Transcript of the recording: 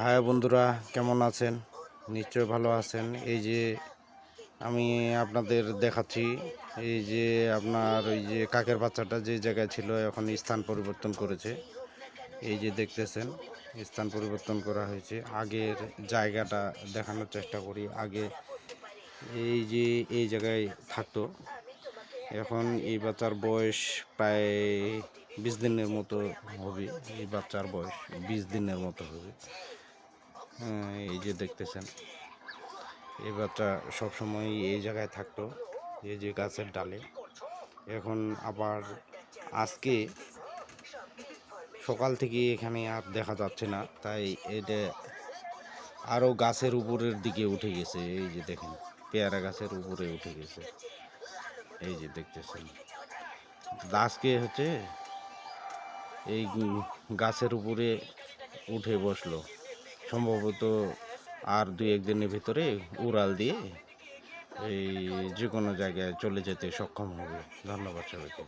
High বন্ধুরা কেমন আছেন? নিশ্চয় ভালো আছেন। এই যে আমি আপনাদের দেখাচ্ছি এই যে আপনার ওই যে কাকের বাচ্চাটা যে জায়গায় ছিল এখন স্থান পরিবর্তন করেছে। এই যে দেখতেছেন স্থান পরিবর্তন করা হয়েছে। আগের জায়গাটা দেখানোর চেষ্টা করি আগে এই যে এই জায়গায় থাকতো। এখন এই বাচ্চার বয়স প্রায় বিশ দিনের মতো হবে এই বাচ্চার বয়স বিশ দিনের মতো হবে। হ্যাঁ, এই যে দেখতেছেন। এই বাচ্চা সবসময় এই জায়গায় থাকতো, এই যে গাছের ডালে। এখন আবার আজকে সকাল থেকে এখানে আর দেখা যাচ্ছে না, তাই এটা আরও গাছের উপরের দিকে উঠে গেছে। এই যে দেখেন, পেয়ারা গাছের উপরে উঠে গেছে। এই যে দেখতেছেন। আজকে হচ্ছে এই গাছের উপরে উঠে বসল। সম্ভবত আর দুই একদিনের ভিতরে উড়াল দিয়ে এই যে কোনো জায়গায় চলে যেতে সক্ষম হবে। ধন্যবাদ সবাইকে।